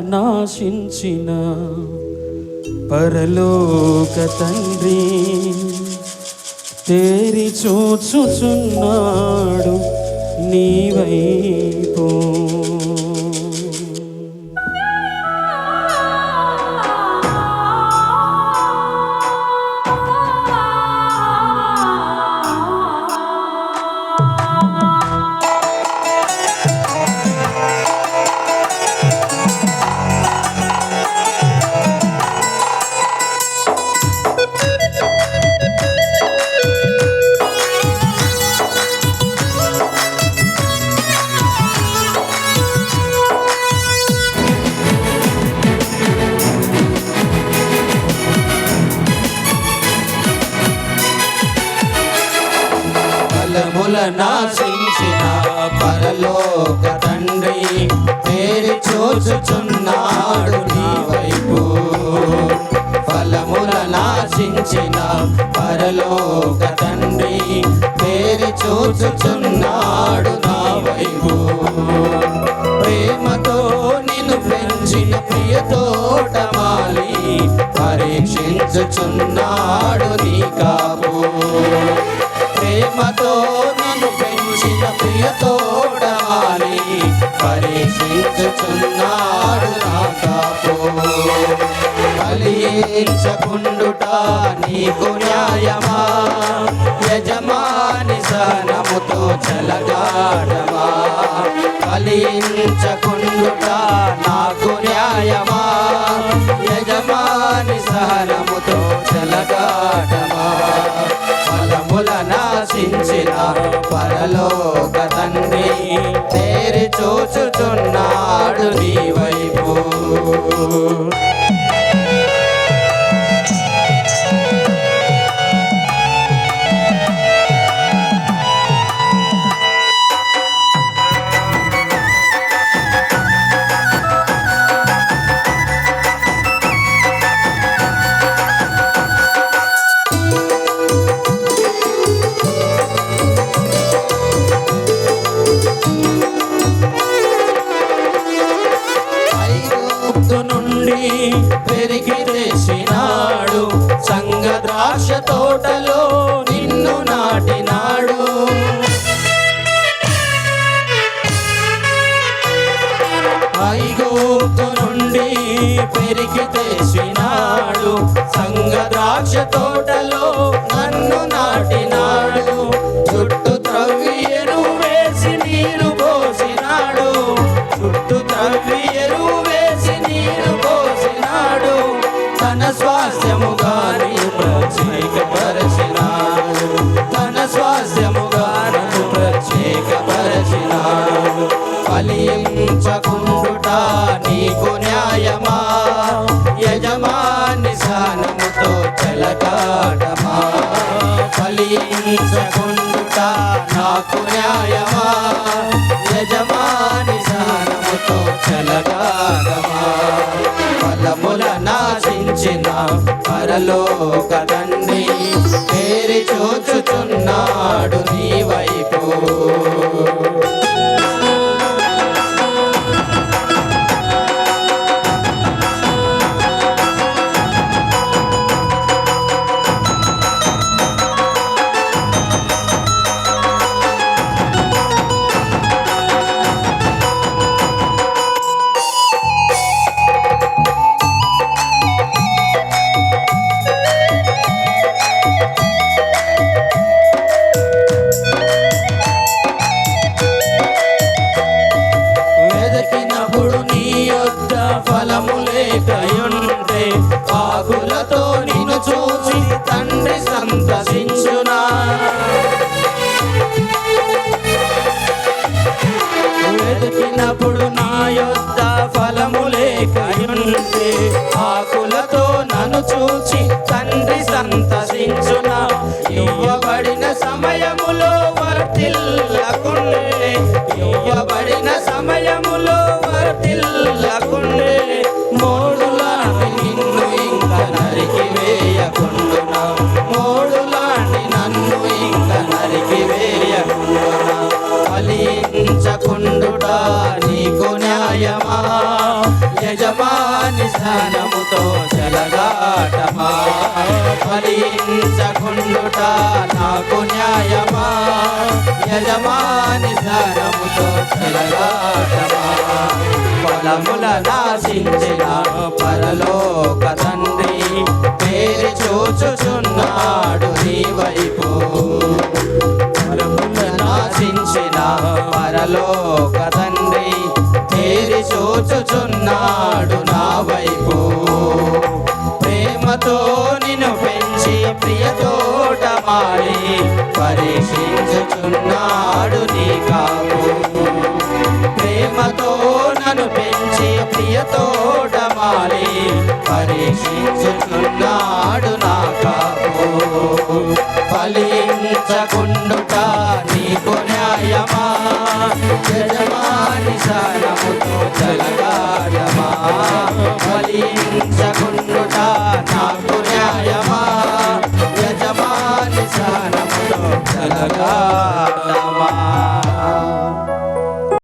నాశించిన పరలోక తండ్రి తేరి చూచుచున్నాడు నీవై. వైపు పరలోక తండ్రి. పేరు చూచుచున్నాడు నీ వైపు. ఫలముల నాశించిన పరలోక తండ్రి. పేరు చూచుచున్నాడు నా వైపు. ప్రేమతో నిన్ను పెంచిన ప్రియతోటమాలి. పరీక్షించుచున్నాడు నీ కాపు ప్రేమతో నన్ను పెంచిన ప్రియతోడవాలి పరీక్షించుచున్నాడు నా కాపు ఫలించకుండుట నీకు న్యాయమా? యజమాని సనముతో చలగాడమా? ఫలించకుండుట నా తేరి చూచుచున్నాడు నీ వైపు. నుండి పెరిగి తెచ్చినాడు సంగ ద్రాక్ష తోటలో నిన్ను నాటినాడు. ఐగుప్తు నుండి పెరిగి తెచ్చినాడు సంగ ద్రాక్ష తోటలో నన్ను నాటినాడు. చుట్టూ ఫలముల నాశించిన పరలోక తండ్రి పేరి చూచుచున్నాడు నీ వైపు. ఫలము లేకయుంటే ఆకులతో నిన్ను చూచి తండ్రి సంతసించునా. వెతికినప్పుడు నాయో యజమాని స్నానముతో ఫలించకుండుట నాకు న్యాయమా? యజమాని స్నానముతో చెలగాటమా ఫలముల నాశించిన పరలోక తండ్రి పేరు చూచుచున్నాడు నీ వైపు. ఫలముల నాశించిన పరలోక తండ్రి పేరు చూచుచున్నాడు నా వైపు? ప్రేమతో నిన్ను పెంచి ప్రియతోట మారి పరీక్షించుచున్నాడు నీ కాపు. ప్రేమతో నన్ను పెంచి ప్రియతోట మారి పరీక్షించుచున్నాడు నా కాపు. ఫలించకుండుట నీకు న్యాయమా? యజమాని సారముతో చలగాడమా ఫలించకుండుట